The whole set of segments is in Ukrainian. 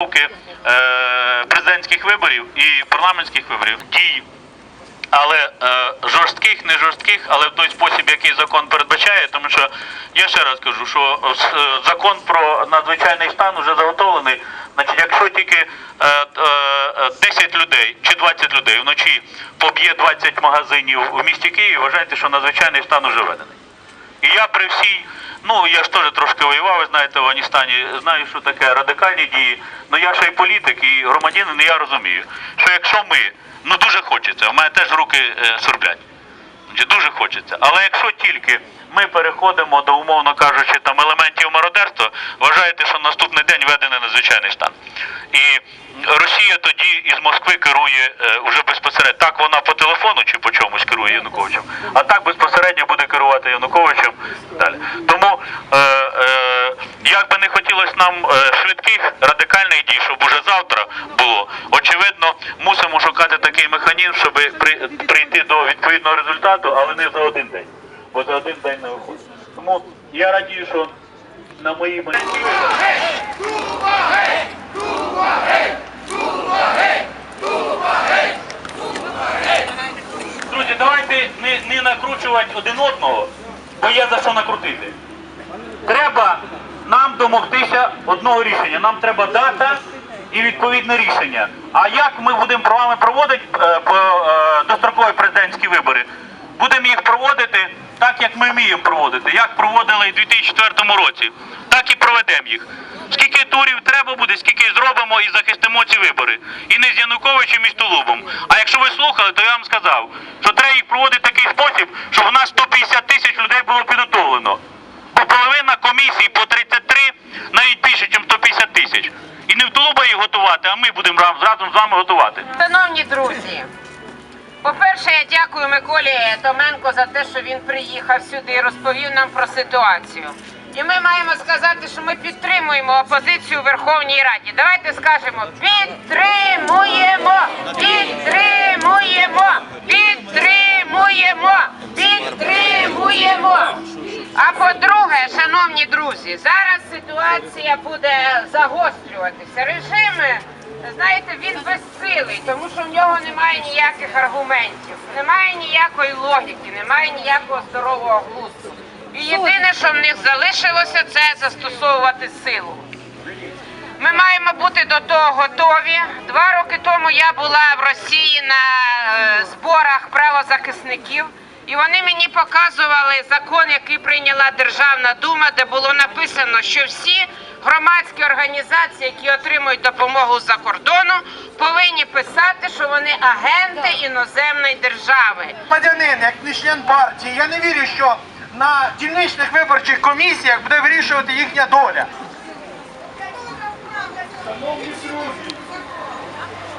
е, президентських виборів і парламентських виборів дій, але е, жорстких, не жорстких, але в той спосіб, який закон передбачає, тому що я ще раз кажу, що е, закон про надзвичайний стан вже заготовлений. Значить, якщо тільки е, е, 10 людей чи 20 людей вночі поб'є 20 магазинів в місті Києві, вважайте, що надзвичайний стан уже введений. І я при всій, ну я ж теж трошки воював, ви знаєте, в Афганістані, знаю, що таке радикальні дії. Ну я ще й політик і громадянин, і я розумію, що якщо ми, ну дуже хочеться, в мене теж руки е, сурблять. Дуже хочеться. Але якщо тільки ми переходимо до, умовно кажучи, там елементів мародерства, вважаєте, що наступний день введений надзвичайний стан. І Росія тоді із Москви керує е, уже безпосередньо. Так вона по телефону чи по чомусь керує Януковичем, а так безпосередньо буде керувати Януковичем далі. Тому е, е, як би не хотілося нам е, швидких радикальних дій, щоб уже завтра було, очевидно, мусимо шукати такий механізм, щоб при, прийти до відповідного результату, але не за один день. Бо за один день не виходить. Тому я радію, що на моїй меті. Друзі, давайте не, не накручувати один одного, бо є за що накрутити. Треба нам домогтися одного рішення. Нам треба дата і відповідне рішення. А як ми будемо про вами проводити е, е, дострокові президентські вибори? Будемо їх проводити так, як ми вміємо проводити, як проводили в 2004 році, так і проведемо їх. Скільки турів треба буде, скільки зробимо і захистимо ці вибори. І не з Януковичем і з Тулубом. А якщо ви слухали, то я вам сказав, що треба їх проводити в такий спосіб, щоб у нас 150 тисяч людей було підготовлено. Бо половина комісій по 33, навіть більше, ніж 150 тисяч. І не в Тулуба їх готувати, а ми будемо раз- разом з вами готувати. Шановні друзі, по-перше, я дякую Миколі Томенко за те, що він приїхав сюди і розповів нам про ситуацію. І ми маємо сказати, що ми підтримуємо опозицію у Верховній Раді. Давайте скажемо підтримуємо, підтримуємо, підтримуємо, підтримуємо. А по-друге, шановні друзі, зараз ситуація буде загострюватися. Режими, знаєте, він безсилий, тому що в нього немає ніяких аргументів, немає ніякої логіки, немає ніякого здорового глузду. І єдине, що в них залишилося, це застосовувати силу. Ми маємо бути до того готові. Два роки тому я була в Росії на е, зборах правозахисників, і вони мені показували закон, який прийняла Державна дума, де було написано, що всі громадські організації, які отримують допомогу за кордону, повинні писати, що вони агенти іноземної держави. громадянин, як не член партії, я не вірю, що на дільничних виборчих комісіях буде вирішувати їхня доля. Шановні друзі,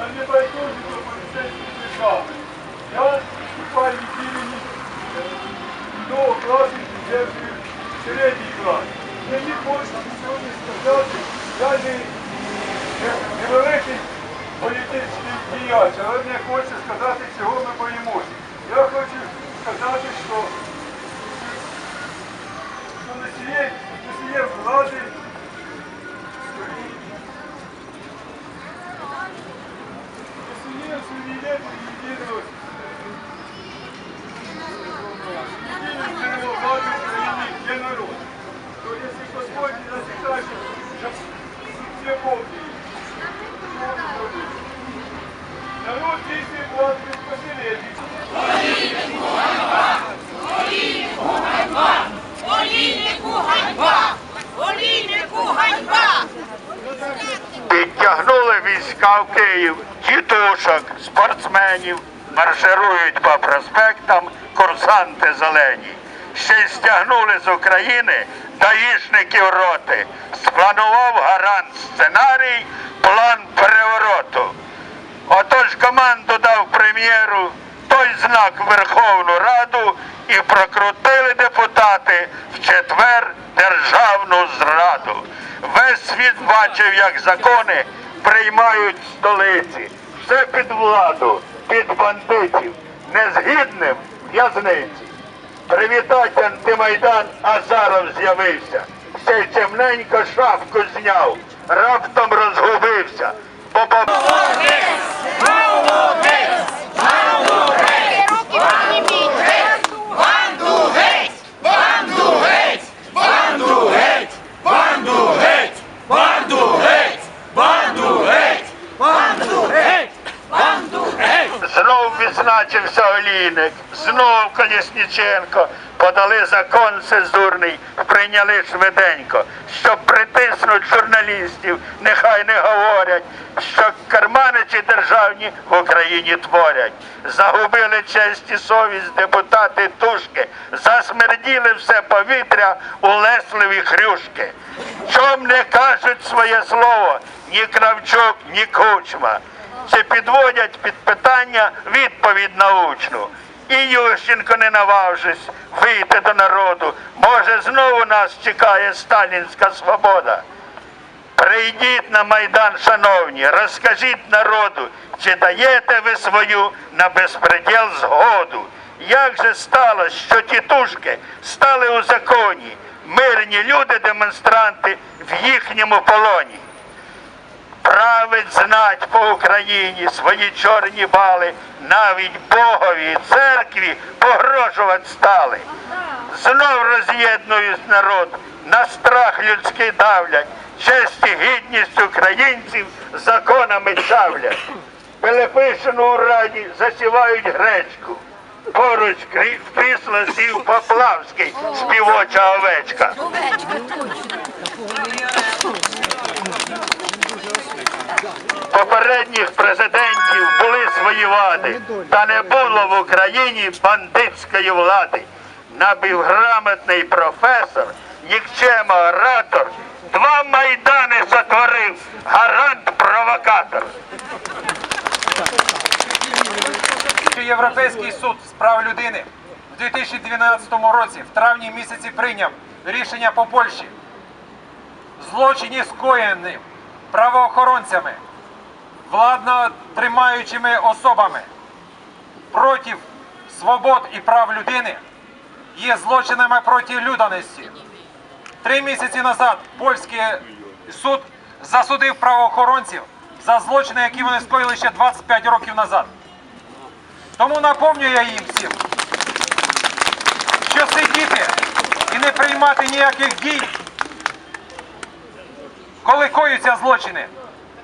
я не байдужі до поліцейських держави. Я виступаю від імені до класу державної середній клас. Мені хочеться сьогодні сказати, я не не- невеликий політичний діяч, але мені хочеться сказати, чого ми боїмося. Я хочу сказати, що, що на цієї на цієї влади Підтягнули війська в Київ, тітушок, спортсменів, марширують по проспектам курсанти зелені. Ще й стягнули з України даїшників роти. Спланував гарант сценарій, план перевороту. Отож команду дав прем'єру, той знак Верховну Раду і прокрутили депутати в четвер державну зраду. Весь світ бачив, як закони приймають столиці. Все під владу, під бандитів, незгідним в'язниці. Привітать антимайдан Азаров з'явився. Ще й темненько шапку зняв, раптом розгубився. по Руки Олійник, знов Колісніченко. Подали закон цензурний, прийняли швиденько, щоб притиснуть журналістів, нехай не говорять, що карманичі державні в Україні творять. Загубили честь і совість депутати тушки, засмерділи все повітря у лесливі хрюшки. Чом не кажуть своє слово ні Кравчук, ні Кучма чи підводять під питання відповідь научну. І Ющенко, не наважись вийти до народу. Може, знову нас чекає сталінська свобода. Прийдіть на Майдан, шановні, розкажіть народу, чи даєте ви свою на безпреділ згоду? Як же сталося, що тітушки стали у законі, мирні люди, демонстранти в їхньому полоні? Править знать по Україні свої чорні бали, навіть Богові церкві погрожувати стали. Знов роз'єднують народ, на страх людський давлять, честь і гідність українців законами чавлять. Пилипишину у раді засівають гречку. Поруч в крісло сів Поплавський, співоча овечка. Попередніх президентів були свої вади, та не було в Україні бандитської влади. Напівграмотний професор, нікчема оратор, два майдани сотворив, гарант-провокатор. Європейський суд з прав людини в 2012 році, в травні місяці, прийняв рішення по Польщі. Злочині скоєні правоохоронцями, владно тримаючими особами проти свобод і прав людини є злочинами проти людяності. Три місяці назад польський суд засудив правоохоронців за злочини, які вони скоїли ще 25 років назад. Тому напомню я їм всім, що сидіти і не приймати ніяких дій, коли коються злочини,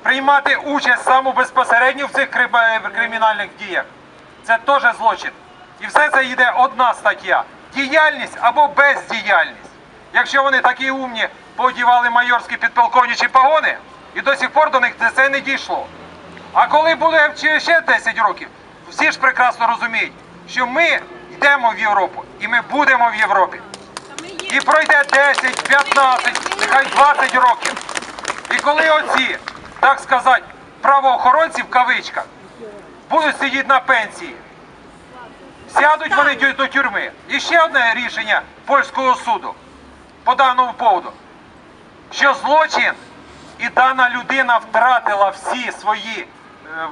приймати участь саму безпосередньо в цих кримінальних діях. Це теж злочин. І все це йде одна стаття: діяльність або бездіяльність. Якщо вони такі умні, подівали майорські підполковничі погони, і до сих пор до них це не дійшло. А коли буде ще 10 років, всі ж прекрасно розуміють, що ми йдемо в Європу і ми будемо в Європі. І пройде 10, 15, нехай 20 років. І коли оці, так сказати, правоохоронці в кавичках будуть сидіти на пенсії, сядуть вони до тюрми. І ще одне рішення польського суду по даному поводу, що злочин і дана людина втратила всі свої е,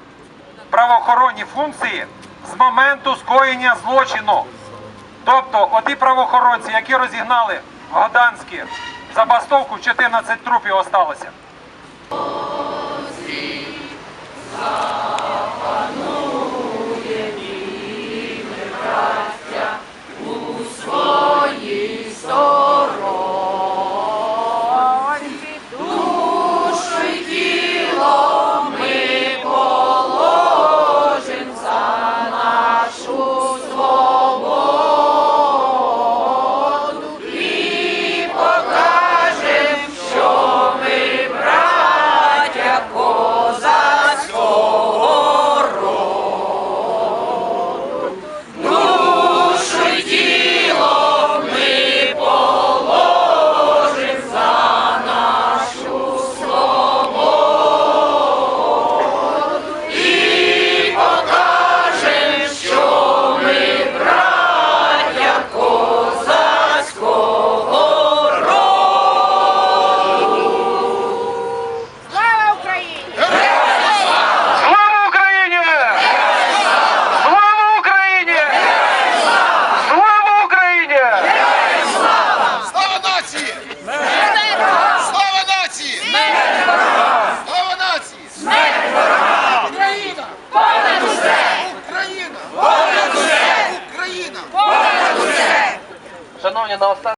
правоохоронні функції з моменту скоєння злочину. Тобто, оті правоохоронці, які розігнали в Годанські забастовку, 14 трупів осталося. 4